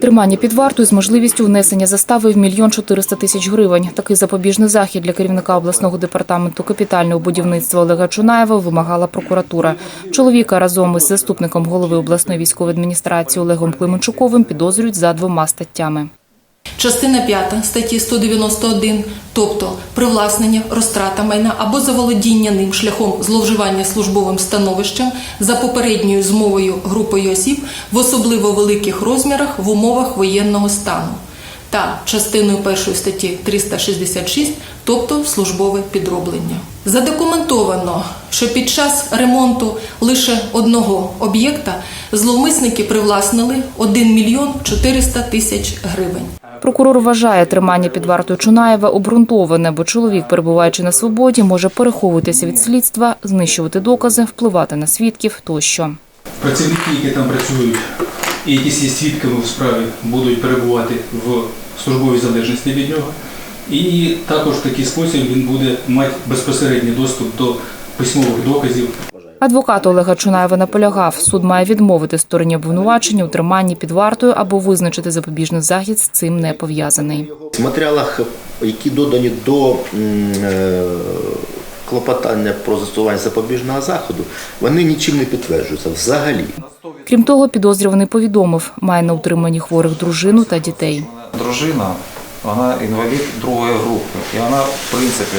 Тримання під вартою з можливістю внесення застави в мільйон 400 тисяч гривень. Такий запобіжний захід для керівника обласного департаменту капітального будівництва Олега Чунаєва вимагала прокуратура. Чоловіка разом із заступником голови обласної військової адміністрації Олегом Клименчуковим підозрюють за двома статтями. Частина 5 статті 191, тобто привласнення, розтрата майна або заволодіння ним шляхом зловживання службовим становищем за попередньою змовою групою осіб в особливо великих розмірах в умовах воєнного стану. Та частиною першої статті 366, тобто службове підроблення. Задокументовано, що під час ремонту лише одного об'єкта зловмисники привласнили 1 мільйон 400 тисяч гривень. Прокурор вважає тримання під вартою Чунаєва обґрунтоване, бо чоловік, перебуваючи на свободі, може переховуватися від слідства, знищувати докази, впливати на свідків тощо. Працівники, які там працюють і які є свідками у справі, будуть перебувати в службовій залежності від нього. І також в такий спосіб він буде мати безпосередній доступ до письмових доказів. Адвокат Олега Чунаєва наполягав, суд має відмовити стороні обвинувачення у триманні під вартою або визначити запобіжний захід з цим не пов'язаний. В матеріалах, які додані до е, клопотання про застосування запобіжного заходу, вони нічим не підтверджуються взагалі. Крім того, підозрюваний повідомив, має на утриманні хворих дружину та дітей. Дружина, вона інвалід другої групи. І вона, в принципі,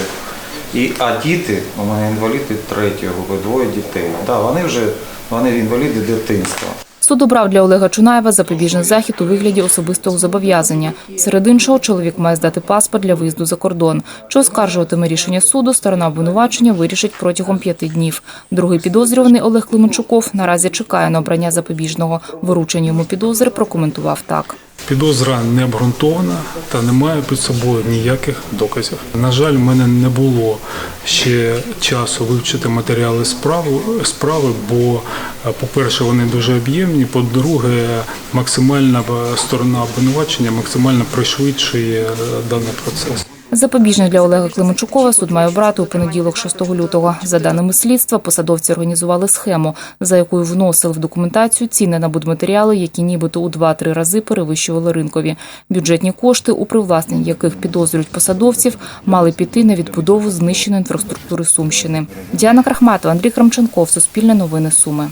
і, а діти, у мене інваліди третьої групи, двоє дітей. Да, вони вже вони інваліди дитинства. Суд обрав для Олега Чунаєва запобіжний захід у вигляді особистого зобов'язання. Серед іншого, чоловік має здати паспорт для виїзду за кордон. Чи оскаржуватиме рішення суду, сторона обвинувачення вирішить протягом п'яти днів. Другий підозрюваний Олег Клименчуков наразі чекає на обрання запобіжного. Виручення йому підозри прокоментував так. Підозра не обґрунтована та не має під собою ніяких доказів. На жаль, в мене не було ще часу вивчити матеріали справи, справи бо, е, по-перше, вони дуже об'ємні. По-друге, максимальна е, сторона обвинувачення максимально пришвидшує е, даний процес. Запобіжний для Олега Клименчукова суд має обрати у понеділок 6 лютого. За даними слідства, посадовці організували схему, за якою вносили в документацію ціни на будматеріали, які нібито у 2-3 рази перевищували ринкові. Бюджетні кошти, у привласненні яких підозрюють посадовців, мали піти на відбудову знищеної інфраструктури Сумщини. Діана Крахматова, Андрій Крамченков, Суспільне новини Суми.